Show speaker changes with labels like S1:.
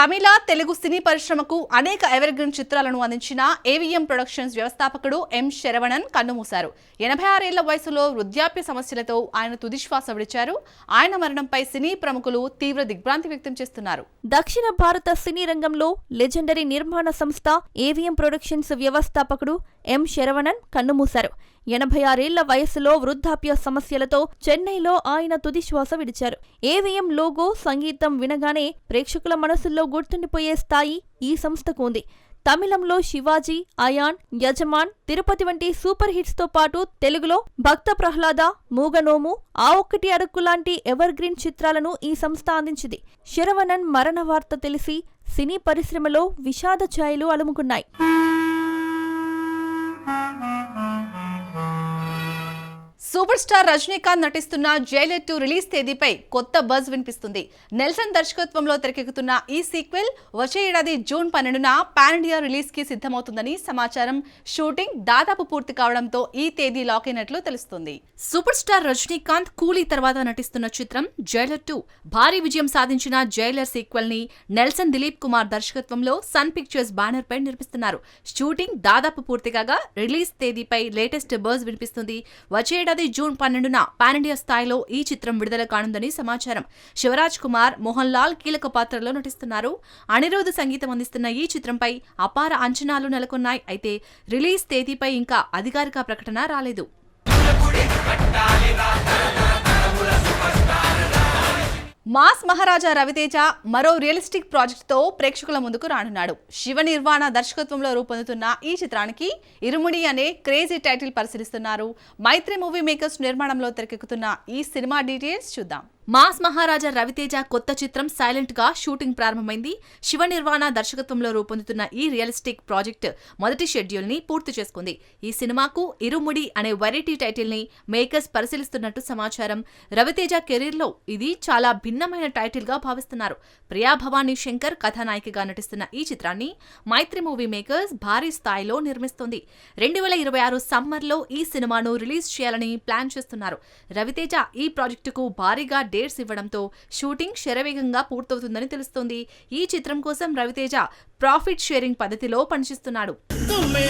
S1: తమిళ తెలుగు సినీ పరిశ్రమకు అనేక ఎవర్గ్రీన్ చిత్రాలను అందించిన ఏవిఎం ప్రొడక్షన్స్ వ్యవస్థాపకుడు ఎం శరవణన్ కన్నుమూశారు ఎనభై ఆరేళ్ళ వయసులో వృద్ధాప్య సమస్యలతో ఆయన తుదిశ్వాస విడిచారు. ఆయన మరణంపై సినీ ప్రముఖులు తీవ్ర దిగ్భ్రాంతి వ్యక్తం చేస్తున్నారు.
S2: దక్షిణ భారత సినీ రంగంలో లెజెండరీ నిర్మాణ సంస్థ ఏవిఎం ప్రొడక్షన్స్ వ్యవస్థాపకుడు ఎం శరవణన్ కన్నుమూశారు ఎనభై ఆరేళ్ళ వయసులో వృద్ధాప్య సమస్యలతో చెన్నైలో ఆయన తుదిశ్వాస విడిచారు. ఏవిఎం లోగో సంగీతం వినగానే ప్రేక్షకుల మనసుల్లో గుర్తుండిపోయే స్థాయి ఈ సంస్థకు ఉంది. తమిళంలో శివాజీ అయాన్ యజమాన్ తిరుపతి వంటి సూపర్ హిట్స్తో పాటు తెలుగులో భక్త ప్రహ్లాద మూగనోము ఆ ఒక్కటి అరకు లాంటి ఎవర్ గ్రీన్ చిత్రాలను ఈ సంస్థ అందించింది. శరవణన్ మరణ వార్త తెలిసి సినీ పరిశ్రమలో విషాద ఛాయలు అలుముకున్నాయి.
S1: సూపర్ స్టార్ రజనీకాంత్ నటిస్తున్న జైలర్ టూ రిలీజ్ తేదీపై కొత్త బజ్ వినిపిస్తుంది. నెల్సన్ దర్శకత్వంలో తెరకెక్కుతున్న ఈ సీక్వెల్ వచ్చే ఏడాది జూన్ పన్నెండున పాన్ ఇండియా రిలీజ్కి సిద్ధమవుతుందని సమాచారం. షూటింగ్ దాదాపు పూర్తి కావడంతో ఈ తేదీ లాక్ అయినట్లు తెలుస్తుంది. సూపర్ స్టార్ రజనీకాంత్ కూలీ తర్వాత నటిస్తున్న చిత్రం జైలర్ టూ. భారీ విజయం సాధించిన జైలర్ సీక్వెల్ని నెల్సన్ దిలీప్ కుమార్ దర్శకత్వంలో సన్ పిక్చర్స్ బ్యానర్ పై నిర్మిస్తున్నారు. షూటింగ్ దాదాపు పూర్తి కాగా రిలీజ్ తేదీపై లేటెస్ట్ బజ్ వినిపిస్తుంది. వచ్చే ఏడాది జూన్ పన్నెండున పానిండియా స్థాయిలో ఈ చిత్రం విడుదల కానుందని సమాచారం. శివరాజ్ కుమార్ మోహన్ లాల్ కీలక పాత్రలో నటిస్తున్నారు. అనిరోధ సంగీతం అందిస్తున్న ఈ చిత్రంపై అపార అంచనాలు నెలకొన్నాయి. అయితే రిలీజ్ తేదీపై ఇంకా అధికారిక ప్రకటన రాలేదు. మాస్ మహారాజా రవితేజ మరో రియలిస్టిక్ ప్రాజెక్టుతో ప్రేక్షకుల ముందుకు రానున్నాడు. శివ నిర్వాణ దర్శకత్వంలో రూపొందుతున్న ఈ చిత్రానికి ఇరుముడి అనే క్రేజీ టైటిల్ పరిశీలిస్తున్నారు. మైత్రి మూవీ మేకర్స్ నిర్మాణంలో తెరకెక్కుతున్న ఈ సినిమా డీటెయిల్స్ చూద్దాం. మాస్ మహారాజా రవితేజ కొత్త చిత్రం సైలెంట్గా షూటింగ్ ప్రారంభమైంది. శివ నిర్వాణ దర్శకత్వంలో రూపొందుతున్న ఈ రియలిస్టిక్ ప్రాజెక్ట్ మొదటి షెడ్యూల్ని పూర్తి చేసుకుంది. ఈ సినిమాకు ఇరుముడి అనే వెరైటీ టైటిల్ని మేకర్స్ పరిశీలిస్తున్నట్టు సమాచారం. రవితేజ కెరీర్లో ఇది చాలా భిన్నమైన టైటిల్గా భావిస్తున్నారు. ప్రియా భవానీ శంకర్ కథానాయికగా నటిస్తున్న ఈ చిత్రాన్ని మైత్రి మూవీ మేకర్స్ భారీ స్థాయిలో నిర్మిస్తోంది. రెండు వేల ఇరవై ఆరు సమ్మర్లో ఈ సినిమాను రిలీజ్ చేయాలని ప్లాన్ చేస్తున్నారు. రవితేజ ఈ ప్రాజెక్టుకు భారీగా డేట్స్ ఇవ్వడంతో షూటింగ్ శరవేగంగా పూర్తవుతుందని తెలుస్తోంది. ఈ చిత్రం కోసం రవితేజ ప్రాఫిట్ షేరింగ్ పద్ధతిలో పనిచేస్తున్నాడు.
S3: Tu me